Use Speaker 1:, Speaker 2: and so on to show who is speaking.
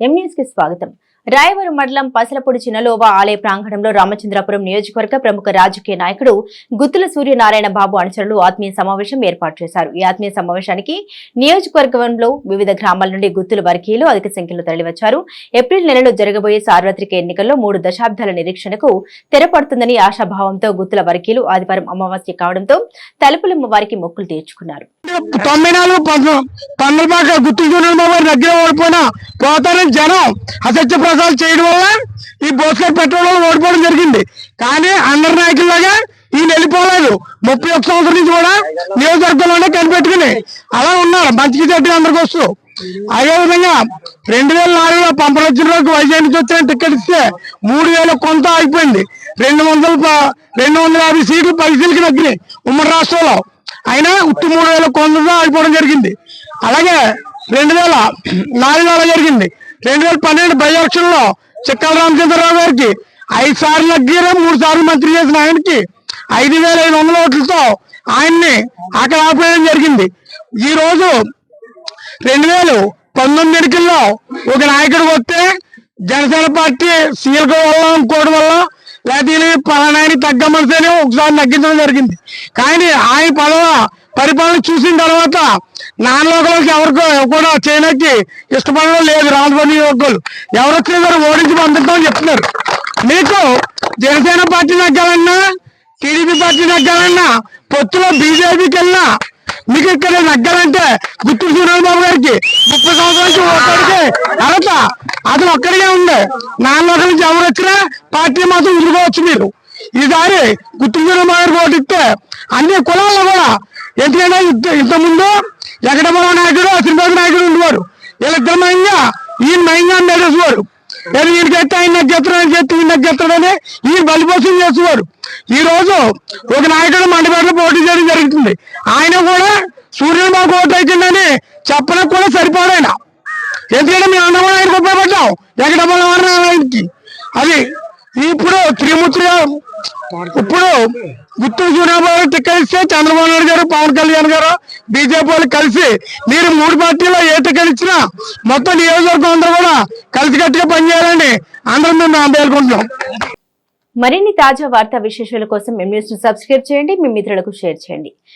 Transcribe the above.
Speaker 1: ఎంన్యూస్కి స్వాగతం. రాయవరం మండలం పసలపొడి చిన్నలోవ ఆలయ ప్రాంగణంలో రామచంద్రాపురం నియోజకవర్గ ప్రముఖ రాజకీయ నాయకుడు గుత్తుల సూర్యనారాయణ బాబు అనుచరులు ఆత్మీయ సమావేశం ఏర్పాటు చేశారు. ఈ ఆత్మీయ సమావేశానికి నియోజకవర్గంలో వివిధ గ్రామాల నుండి గుత్తుల వర్గీయులు అధిక సంఖ్యలో తరలివచ్చారు. ఏప్రిల్ నెలలో జరగబోయే సార్వత్రిక ఎన్నికల్లో మూడు దశాబ్దాల నిరీక్షణకు తెరపడుతుందని ఆశాభావంతో గుత్తుల వర్గీయులు ఆదివారం అమావాస్య కావడంతో తలుపులమ్మ వారికి మొక్కులు తీర్చుకున్నారు.
Speaker 2: తొంభై నాలుగు గుర్తు దగ్గర పోతారని జనం అసత్య ప్రసాదాలు చేయడం వల్ల ఈ బోస్కర్ పెట్టడం వల్ల ఓడిపోవడం జరిగింది. కానీ అందరి నాయకుల్లాగా ఈయన వెళ్ళిపోలేదు ముప్పై ఒక్క సంవత్సరం నుంచి కూడా నియోజకవర్గంలోనే కనిపెట్టుకుని అలా ఉన్నారు. మంచికి చెడ్డ అందరికి వస్తూ అదే విధంగా రెండు వేల నాలుగులో పంపరొచ్చిన రోజు వైజాగ్ నుంచి వచ్చిన టికెట్ ఇస్తే మూడు వేల కొంత ఆగిపోయింది. రెండు వందల రెండు వందల యాభై సీట్లు పరిశీలికి తగ్గినాయి ఉమ్మడి రాష్ట్రంలో. అయినా ఉట్టు మూడు వేల కొంత ఆగిపోవడం జరిగింది. అలాగే రెండు వేల నాలుగు జరిగింది. రెండు వేల పన్నెండు బై ఎలక్షన్లో చిక్కల రామచంద్రరావు గారికి ఐదు సార్లు అగ్గిరా మూడు సార్లు మంత్రి చేసిన ఆయనకి ఐదు వేల ఐదు వందల ఓట్లతో ఆయన్ని అక్కడ ఆపేయడం జరిగింది. ఈ రోజు రెండు వేలు పంతొమ్మిది ఎన్నికల్లో ఒక నాయకుడు వస్తే జనసేన పార్టీ సీఎల్ వల్ల ఇంకోటి వల్ల లేకపోతే పలానాయని పలానా తగ్గ ఒకసారి తగ్గించడం జరిగింది. కానీ ఆయన పదవ పరిపాలన చూసిన తర్వాత నాన్ లోకల్కి ఎవరికో కూడా చేయడానికి ఇష్టపడడం లేదు రాజధాని యువకులు ఎవరొచ్చినా సరే ఓడించి పంపిస్తామని చెప్తున్నారు. మీకు జనసేన పార్టీ నగ్గాలన్నా టీడీపీ పార్టీ నగ్గాలన్నా పొత్తులో బీజేపీకి వెళ్ళినా మీకు ఇక్కడ నగ్గాలంటే గుర్తు సూర్యనారాయణ బాబు గారికి ముప్పై సంవత్సరాలకి నుంచి ఒక్కడికి అర్హత అతను ఒక్కడిగా ఉంది. నాలుగు నుంచి ఎవరు వచ్చినా పార్టీ మాత్రం వదులుకోవచ్చు మీరు. ఈసారి గుర్తు సూర్యనారాయణ బాబు గారికి ఓటిస్తే అన్ని కులాల్లో కూడా ఎందుకంటే ఇంత ఇంతకుముందు ఎక్కడమల నాయకుడు శ్రీనివాస నాయకుడు ఉండేవారు. వీళ్ళిద్దరు మయంగా ఈయన మయంగా నడిచేసేవారు లేదు ఈయనకైతే ఆయన నగ్గెత్తడం ఆయన చేస్తే ఈయన నగ్గెత్తడని ఈయన బలిపోసం చేసేవారు. ఈ రోజు ఒక నాయకుడు మండపేటలో పోటీ చేయడం జరుగుతుంది. ఆయన కూడా సూర్యుని మాకు ఓటు అవుతుందని చెప్పడానికి కూడా సరిపోడాయన ఎందుకంటే మేము అందరం ఆయనకు ఉపయోగపడ్డాం. ఎక్కడ ఆయనకి అది ఇప్పుడు త్రిమూర్తి ఇప్పుడు గుర్తు సూర్యబాబు టికెట్స్తే చంద్రబాబు నాయుడు గారు పవన్ కళ్యాణ్ గారు బీజేపీ వాళ్ళు కలిసి మీరు మూడు పార్టీలో ఏ టికెట్ ఇచ్చినా మొత్తం నియోజకవర్గం అందరూ కూడా కలిసికట్టుగా పనిచేయాలని అందరం మేము పేర్కొంటున్నాం
Speaker 1: మరిన్ని తాజా వార్తా విశేషాల కోసం మేము న్యూస్ సబ్స్క్రైబ్ చేయండి మీ మిత్రులకు షేర్ చేయండి.